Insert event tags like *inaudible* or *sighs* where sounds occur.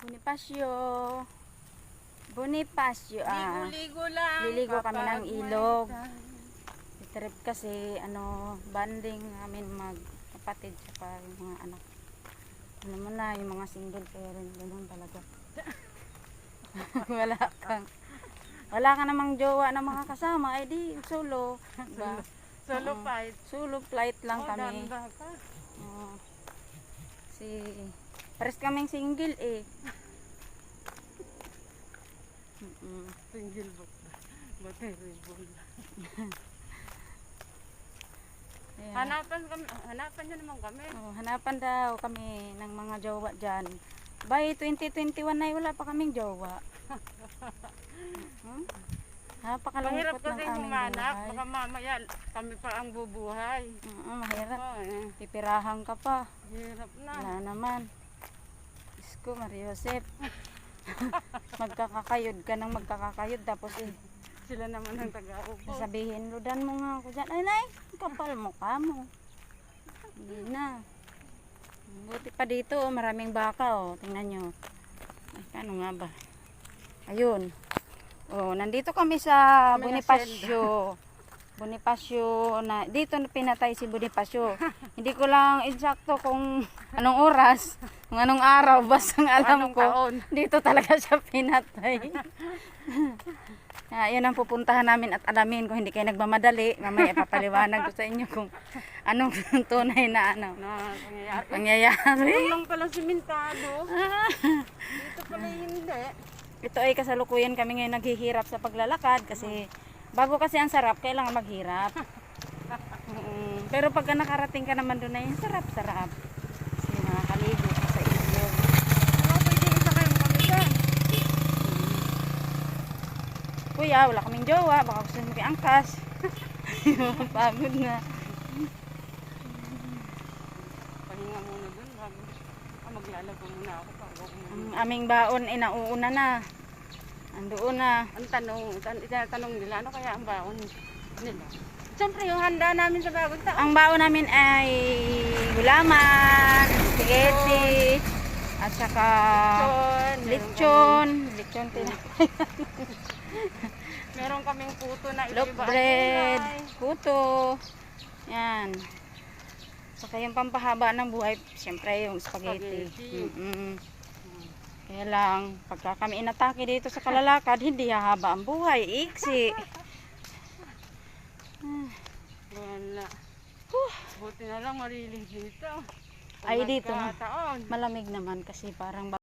Bonifacio. Bonifacio. Ah, Ligo-ligo lang. liligo kami ng ilog. trip kasi ano, banding namin mag kapatid sa mga anak. Ano mo na, yung mga single parent, ganun talaga. *laughs* wala kang wala ka namang jowa na mga kasama, eh di solo. Diba? Solo Oo. fight. Solo flight lang Oh, kami. Oo. si pares kaming single eh. Mm-mm. Single book. Battery ball. *laughs* Ayan. Hanapan kami, hanapan niyo naman kami. Oh, hanapan daw kami ng mga jowa dyan. By 2021 na eh, wala pa kaming jowa. *laughs* hmm? Napakalungkot Mahirap ng aming humanap. buhay. Baka mamaya kami pa ang bubuhay. Oo, mahirap. Oh, eh. Pipirahan ka pa. Hirap na. Wala naman. Diyos ko, Maria Josep. *laughs* magkakakayod ka ng magkakakayod. Tapos eh, Sila naman ang taga-upo. sasabihin, ludan mo nga ako dyan. Ay, nay, kapal mo ka mo. Hindi na. Buti pa dito, oh, maraming baka, oh. Tingnan nyo. Ay, paano nga ba? Ayun. Oh, nandito kami sa Kami Bonifacio. Bonifacio na dito na pinatay si Bonifacio. Hindi ko lang eksakto kung anong oras, kung anong araw, *laughs* basta ang alam Anong ko taon? dito talaga siya pinatay. *laughs* Ah, yun ang pupuntahan namin at alamin kung hindi kayo nagmamadali. Mamaya papaliwanag ko sa inyo kung anong *laughs* tunay na ano Na pangyayari. pangyayari. Ito lang pala simentado. Dito pala hindi. Ito ay kasalukuyan kami ngayon naghihirap sa paglalakad kasi bago kasi ang sarap, kailangan maghirap. Mm, Pero pagka nakarating ka naman doon ay sarap, sarap. Kasi nakakaligo ka sa ilog. Ano pwede isa kayong kami dyan? Kuya, wala kaming jowa, baka gusto mo angkas. *laughs* Pagod na. Pahinga muna dun. Ah, maglalago muna ako bago Ang aming baon ay nauuna na. Andoon na. Ang tanong, tan tanong nila, ano kaya ang baon nila? Siyempre, yung handa namin sa bagong taon. Ang baon namin ay gulaman, spaghetti, at saka Lechon. lechon. Lechon tinapay. *laughs* Kaming puto na iba-iba. bread, puto. Yan. Saka yung pampahaba ng buhay, siyempre yung spaghetti. Spaghetti. Mm-mm. Kaya lang, pagka kami inatake dito sa kalalakad, hindi hahaba ang buhay. Iksi. *sighs* Wala. Buti na lang marilig dito. Ay, dito. Malamig naman kasi parang